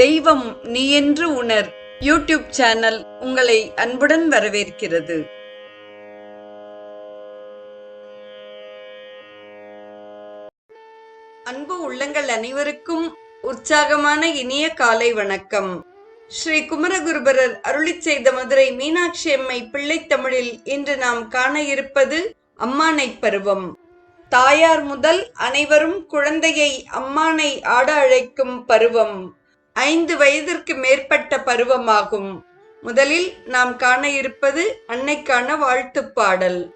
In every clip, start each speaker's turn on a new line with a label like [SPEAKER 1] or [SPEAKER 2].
[SPEAKER 1] தெய்வம் நீ என்று உணர். யூடியூப் சேனல் உங்களை அன்புடன் வரவேற்கிறது. அன்பு உள்ளங்கள் அனைவருக்கும் உற்சாகமான இனிய காலை வணக்கம். ஸ்ரீ குமரகுருபரர் அருளிச் செய்த மதுரை மீனாட்சி அம்மை பிள்ளைத் தமிழில் இன்று நாம் காண இருப்பது அம்மானை பருவம். தாயார் முதல் அனைவரும் குழந்தையை அம்மானை ஆட அழைக்கும் பருவம். ஐந்து வயதிற்கு மேற்பட்ட பருவமாகும். முதலில் நாம் காண இருப்பது அன்னைக்கான வாழ்த்து பாடல்.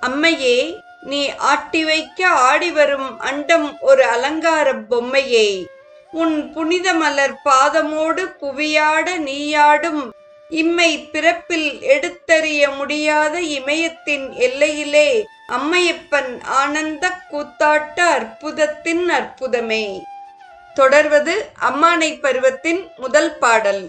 [SPEAKER 1] அம்மையே நீ ஆட்டி வைக்க ஆடி வரும் அண்டம் ஒரு அலங்கார பொம்மையே. உன் புனித மலர் பாதமோடு புவியாட நீயாடும் இம்மை பிறப்பில் எடுத்தறிய முடியாத இமயத்தின் எல்லையிலே அம்மையப்பன் ஆனந்த கூத்தாட்ட அற்புதத்தின் அற்புதமே. தொடர்வது அம்மானை பருவத்தின் முதல் பாடல்.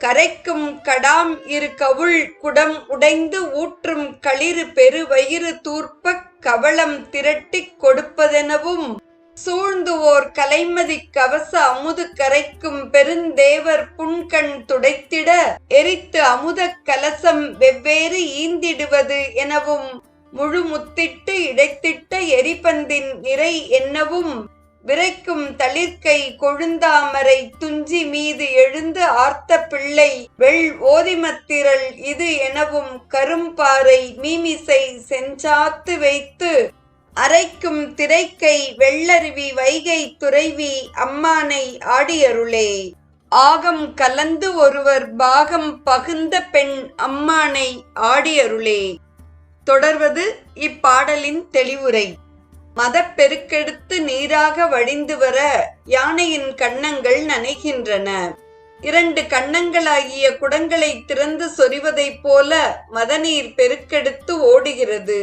[SPEAKER 1] கரைக்கும் கடாம் இரு கவுள் குடம் உடைந்து ஊற்றும் களிறு பெரு வயிறு தூர்ப்ப கவளம் திரட்டிக் கொடுப்பதெனவும் சூழ்ந்து ஓர் கலைமதி கவச அமுது கரைக்கும் பெருந்தேவர் புன்கண் துடைத்திட எரித்து அமுத கலசம் வெவ்வேறு ஈந்திடுவது எனவும் முழு முத்திட்டு இடைத்திட்ட எரிபந்தின் நிறை என்னவும் விரைக்கும் தளிர்க்கை கொழுந்தாமரை துஞ்சி மீது எழுந்து ஆர்த்த பிள்ளை வெள் ஓதிமத்திரள் இது எனவும் கரும்பாறை மீமிசை செஞ்சாத்து வைத்து அரைக்கும் திரைக்கை வெள்ளருவி வைகை துறைவி அம்மானை ஆடியருளே. ஆகம் கலந்து ஒருவர் பாகம் பகுந்த பெண் அம்மானை ஆடியருளே. தொடர்வது இப்பாடலின் தெளிவுரை. மதப்பெருக்கெடுத்து நீராக வழிந்து வர யானையின் கன்னங்கள் நனைகின்றன. இரண்டு கன்னங்களாகிய குடங்களை திறந்து சொரிவதைப் போல மதநீர் பெருக்கெடுத்து ஓடுகிறது.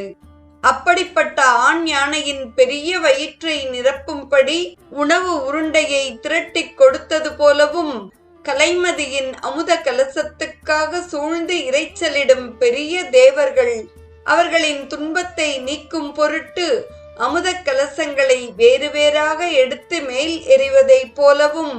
[SPEAKER 1] அப்படிப்பட்ட ஆண் யானையின் பெரிய வயிற்றை நிரப்பும்படி உணவு உருண்டையை திரட்டிக் கொடுத்தது போலவும் கலைமதியின் அமுத கலசத்துக்காக சூழ்ந்து இரைச்சலிடும் பெரிய தேவர்கள் அவர்களின் துன்பத்தை நீக்கும் பொருட்டு அமுத கலசங்களை வேறு வேறாக எடுத்து மேல் எறிவதைப் போலவும்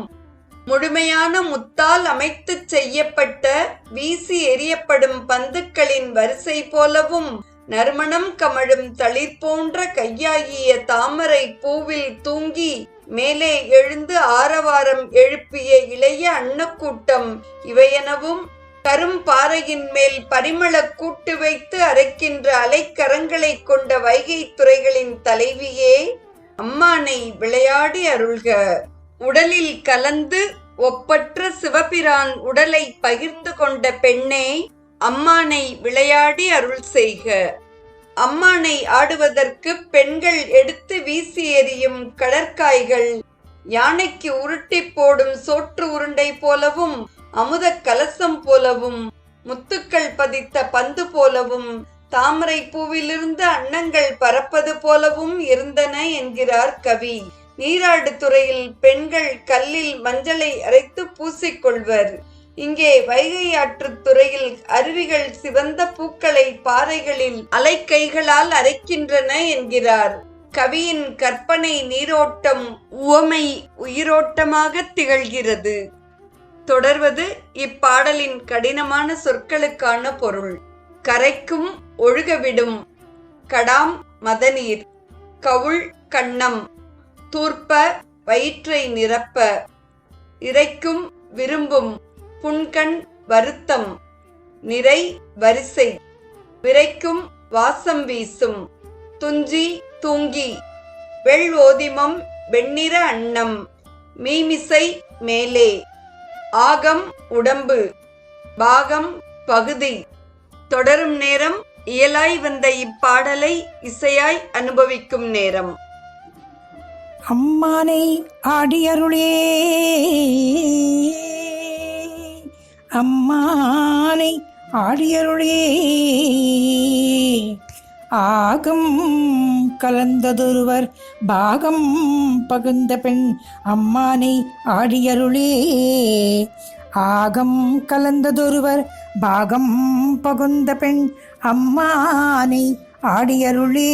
[SPEAKER 1] முழுமையான முத்தால் அமைத்து செய்யப்பட்ட வீசி எறியப்படும் பந்துக்களின் வரிசை போலவும் நறுமணம் கமழும் தளிர் போன்ற கையாகிய தாமரை பூவில் தூங்கி மேலே எழுந்து ஆரவாரம் எழுப்பிய இளைய அன்னக்கூட்டம் இவையெனவும் கரும்பாறையின் மேல் பரிமள கூட்டு வைத்து அரைக்கின்ற அலைக்கரங்களை கொண்ட வைகை துறைகளின் தலைவியே அம்மானை விளையாடி அருள்க. உடலில் கலந்து ஒப்பற்ற சிவபிரான் உடலை பகிர்ந்து கொண்ட பெண்ணே அம்மானை விளையாடி அருள் செய்க. அம்மானை ஆடுவதற்கு பெண்கள் எடுத்து வீசி எறியும் கடற்காய்கள் யானைக்கு உருட்டி போடும் சோற்று உருண்டை போலவும் அமுத கலசம் போலவும் முத்துக்கள் பதித்த பந்து போலவும் தாமரை பூவிலிருந்து அன்னங்கள் பறப்பது போலவும் இருந்தன என்கிறார் கவி. நீராடு துறையில் பெண்கள் கல்லில் மஞ்சளை அரைத்து பூசிக்கொள்வர். இங்கே வைகை ஆற்று துறையில் அருவிகள் சிவந்த பூக்களை பாறைகளில் அலைக்கைகளால் அரைக்கின்றன என்கிறார். கவியின் கற்பனை நீரோட்டம் உவமை உயிரோட்டமாக திகழ்கிறது. தொடர்வது இப்பாடலின் கடினமான சொற்களுக்கான பொருள். கரைக்கும் ஒழுகவிடும் கடாம் மதநீர் கவுள் கண்ணம் தூர்ப்ப வயிற்றை நிரப்ப இறைக்கும் விரும்பும் புன்கண் வருத்தம் நிறை வரிசை விரைக்கும் வாசம் வீசும் துஞ்சி தூங்கி வெள் ஓதிமம் வெண்ணிற அன்னம் மீமிசை மேலே. ஆகம் உடம்பு. பாகம் பகுதி. தொடரும் நேரம் இயலாய் வந்த இப்பாடலை இசையாய் அனுபவிக்கும் நேரம்.
[SPEAKER 2] அம்மானை ஆடியருளே. அம்மானை ஆடியருளே. ஆகம் கலந்ததொருவர் பாகம் பகுந்த பெண் அம்மானை ஆடியருளே. ஆகம் கலந்ததொருவர் பாகம் பகுந்த பெண் அம்மானை ஆடியருளே.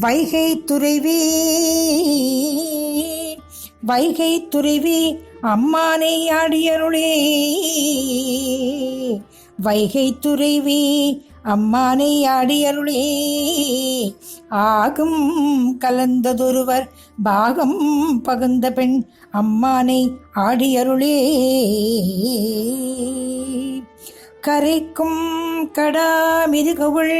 [SPEAKER 2] வைகை துறைவி வைகை துறைவி அம்மானை ஆடியருளே. வைகை துறைவி அம்மானை ஆடியருளே. ஆகும் கலந்ததொருவர் பாகம் பகுந்த பெண் அம்மானை ஆடியருளே. கரைக்கும் கடாமிருகவுள்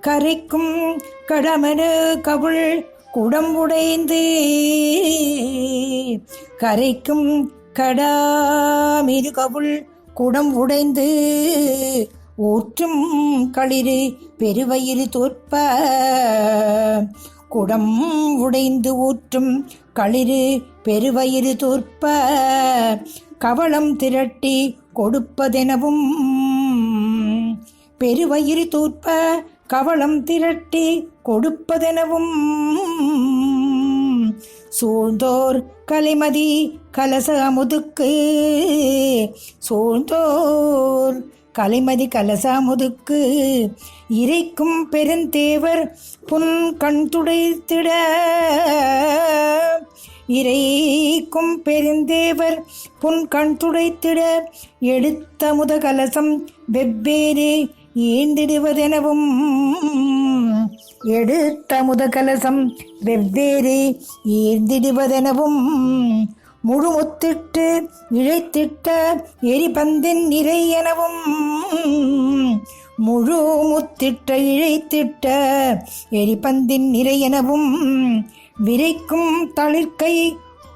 [SPEAKER 2] கரைக்கும் கடமனு கவுள் குடம்புடைந்து கரைக்கும் கடாமிருகவுள் குடம் உடைந்து ஊற்றும் களிறு பெருவயிறு தோற்ப. குடம் உடைந்து ஊற்றும் களிறு பெருவயிறு தோற்ப. கவளம் திரட்டி கொடுப்பதெனவும் பெருவயிறு தூர்ப்ப கவளம் திரட்டி கொடுப்பதெனவும் சூழ்ந்தோர் கலைமதி கலச அமுதுக்கு சூழ்ந்தோர் கலைமதி கலச அமுதுக்கு இறைக்கும் பெருந்தேவர் புன் கண் துடைத்திட. இறைக்கும் பெருந்தேவர் புன் கண் துடைத்திட. எடுத்த முத கலசம் வெவ்வேறு ஈண்டிடுவதெனவும் எடுத்த முதகலசம் வெவ்வேறு ஈர்ந்திடுவதெனவும் முழுமுத்திட்டு இழைத்திட்ட எரிபந்தின் நிறை எனவும் முழு முத்திட்ட இழைத்திட்ட எரிபந்தின் நிறை எனவும் விரைக்கும் தளிர்க்கை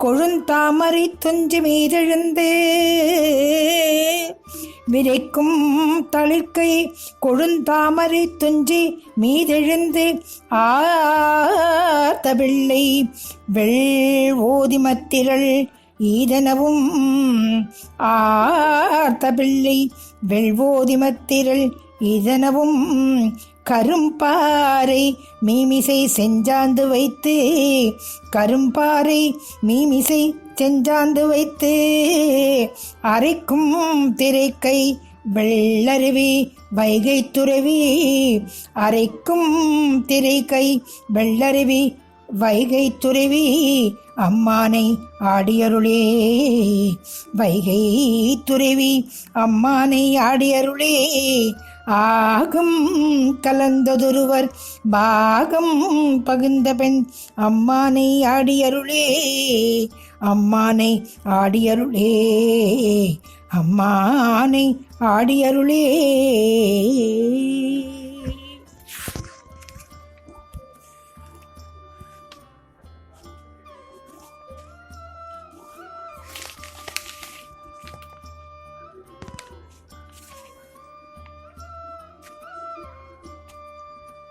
[SPEAKER 2] கொழுந்தாமரை துஞ்சு மீதெழுந்து விரைக்கும் தளிர்க்கை கொழுந்தாமரை துஞ்சி மீதெழுந்து ஆத்தபிள்ளை வெள் ஓதிமத்திரள் ஈதனவும் ஆர்த்தபிள்ளை வெள்வோதிமத்திரள் இதனவும் கரும்பாறை மீமிசை செஞ்சாந்து வைத்து கரும்பாறை மீமிசை செஞ்சாந்து வைத்து அரைக்கும் திரைக்கை வெள்ளருவி வைகை துறவி அரைக்கும் திரைக்கை வெள்ளருவி வைகை துறவி அம்மானை ஆடியருளே. வைகை துறவி அம்மானை ஆடியருளே. ஆகம் கலந்ததொருவர் பாகம் பகுந்த பெண் அம்மானை ஆடியருளே அம்மானை ஆடியருளே அம்மானை ஆடியருளே.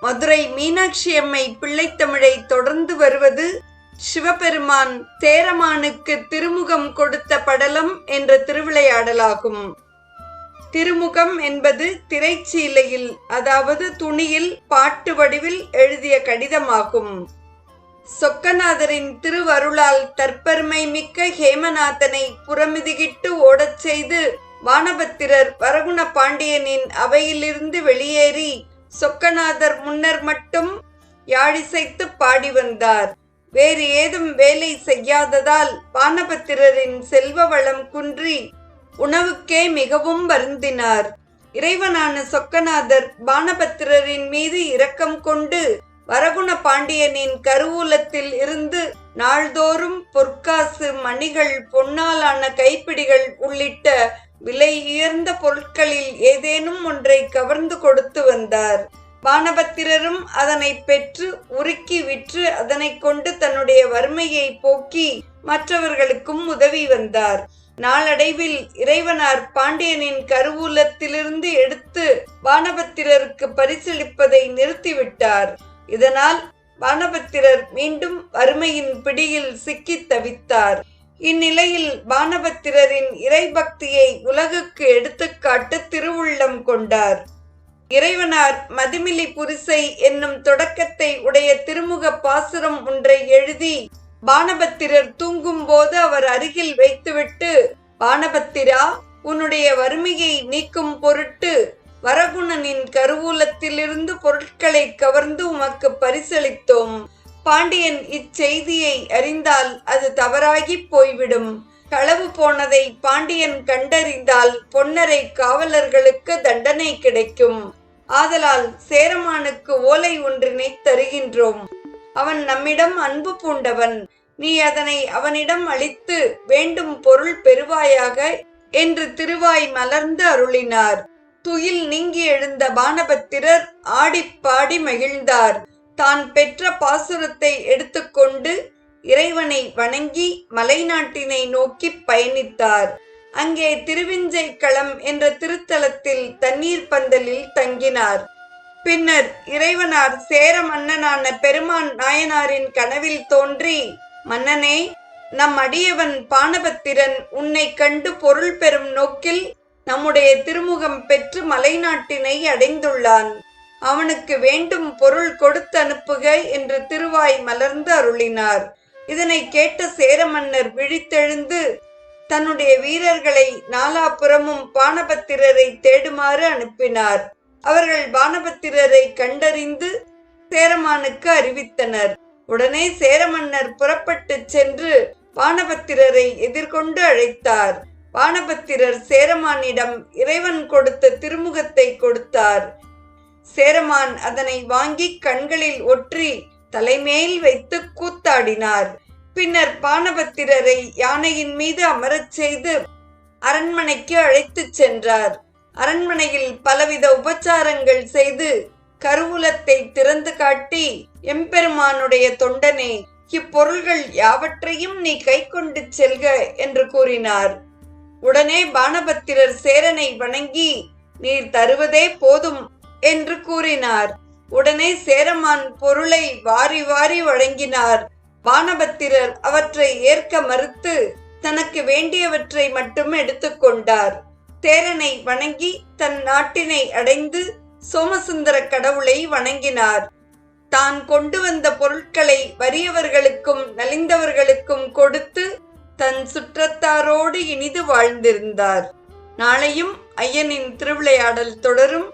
[SPEAKER 1] மதுரை மீனாட்சி அம்மை பிள்ளைத்தமிழை தொடர்ந்து வருவது சிவபெருமான் சேரமானுக்கு திருமுகம் கொடுத்த படலம் என்ற திருவிளையாடலாகும். திருமுகம் என்பது திரைச்சீலையில் அதாவது துணியில் பாட்டு வடிவில் எழுதிய கடிதமாகும். சொக்கநாதரின் திருவருளால் தற்பெருமை மிக்க ஹேமநாதனை புறமிதிகிட்டு ஓடச் செய்து வானபத்திரர் வரகுண பாண்டியனின் அவையிலிருந்து வெளியேறி சொக்கநாதர் முன்னர் மட்டும் யாழிசைத்து பாடி வந்தார். வேறு ஏதும் வேலை செய்யாததால் வானபத்திரரின் செல்வ வளம் குன்றி உணவுக்கே மிகவும் வருந்தினார். இறைவனான சொக்கநாதர் பானபத்திரரின் மீது இரக்கம் கொண்டு வரகுண பாண்டியனின் கருவூலத்தில் இருந்து நாள்தோறும் பொற்காசு மணிகள் பொன்னாலான கைப்பிடிகள் உள்ளிட்ட விலை உயர்ந்த பொருட்களில் ஏதேனும் ஒன்றை கவர்ந்து கொடுத்து வந்தார். வானபத்திரரும் அதனை பெற்று உருக்கி விற்று அதனை கொண்டு தன்னுடைய வறுமையை போக்கி மற்றவர்களுக்கும் உதவி வந்தார். நாளடைவில் இறைவனார் பாண்டியனின் கருவூலத்திலிருந்து எடுத்து வானபத்திரருக்கு பரிசளிப்பதை நிறுத்திவிட்டார். இதனால் வானபத்திரர் மீண்டும் வறுமையின் பிடியில் சிக்கித் தவித்தார். இந்நிலையில் பானபத்திரரின் இறைபக்தியை உலகுக்கு எடுத்துக்காட்டு திருவுள்ளம் கொண்டார். இறைவனார் மதுமிலி புரிசை என்னும் தொடக்கத்தை உடைய திருமுக பாசுரம் ஒன்றை எழுதி பானபத்திரர் தூங்கும் போது அவர் அருகில் வைத்துவிட்டு பானபத்திரா உன்னுடைய வறுமையை நீக்கும் பொருட்டு வரகுணனின் கருவூலத்திலிருந்து பொருட்களை கவர்ந்து உமக்கு பரிசளித்தோம். பாண்டியன் இச்செய்தியை அறிந்தால் அது தவறாகிப் போய்விடும். களவு போனதை பாண்டியன் கண்டறிந்தால் பொன்னரை காவலர்களுக்கு தண்டனை கிடைக்கும். ஆதலால் சேரமானுக்கு ஓலை ஒன்றினை தருகின்றோம். அவன் நம்மிடம் அன்பு பூண்டவன். நீ அதனை அவனிடம் அளித்து வேண்டும் பொருள் பெறுவாயாக என்று திருவாய் மலர்ந்து அருளினார். துயில் நீங்கி எழுந்த பானபத்திரர் ஆடிப்பாடி மகிழ்ந்தார். தான் பெற்ற பாசுரத்தை எடுத்துக்கொண்டு இறைவனை வணங்கி மலைநாட்டினை நோக்கி பயணித்தார். அங்கே திருவிஞ்சை களம் என்ற திருத்தலத்தில் தண்ணீர் பந்தலில் தங்கினார். பின்னர் இறைவனார் சேர மன்னனான பெருமான் நாயனாரின் கனவில் தோன்றி மன்னனே நம் அடியவன் பானபத்திரன் உன்னை கண்டு பொருள் பெறும் நோக்கில் நம்முடைய திருமுகம் பெற்று மலைநாட்டினை அடைந்துள்ளான். அவனுக்கு வேண்டும் பொருள் கொடுத்து அனுப்புக என்று திருவாய் மலர்ந்து அருளினார். இதனை கேட்ட சேர மன்னர் விழித்தெழுந்து தன்னுடைய வீரர்களை நாலாபுறமும் பானபத்திரரை தேடுமாறு அனுப்பினார். அவர்கள் பானபத்திரரை கண்டறிந்து சேரமானுக்கு அறிவித்தனர். உடனே சேரமன்னர் புறப்பட்டுச் சென்று பானபத்திரரை எதிர்கொண்டு அழைத்தார். பானபத்திரர் சேரமானிடம் இறைவன் கொடுத்த திருமுகத்தை கொடுத்தார். சேரமான் அதனை வாங்கி கண்களில் ஒற்றி தலைமேல் வைத்து கூத்தாடினார். பின்னர் பானபத்திரரை யானையின் மீது அமரச் செய்து அரண்மனைக்கு அழைத்துச் சென்றார். அரண்மனையில் பலவித உபச்சாரங்கள் செய்து கருவூலத்தை திறந்து காட்டி எம்பெருமானுடைய தொண்டனே இப்பொருள்கள் யாவற்றையும் நீ கை கொண்டு செல்க என்று கூறினார். உடனே பானபத்திரர் சேரனை வணங்கி நீர் தருவதே போதும் என்று கூறினார். உடனே சேரமான் பொருளை வாரி வாரி வழங்கினார். வானபத்திரர் அவற்றை ஏற்க மறுத்து தனக்கு வேண்டியவற்றை மட்டும் எடுத்துக்கொண்டார் சேரனை வணங்கி தன் நாட்டினை அடைந்து சோமசுந்தர கடவுளை வணங்கினார். தான் கொண்டு வந்த பொருட்களை வறியவர்களுக்கும் நலிந்தவர்களுக்கும் கொடுத்து தன் சுற்றத்தாரோடு இனிது வாழ்ந்திருந்தார். நாளையும் ஐயனின் திருவிளையாடல் தொடரும்.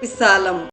[SPEAKER 1] విశాలం.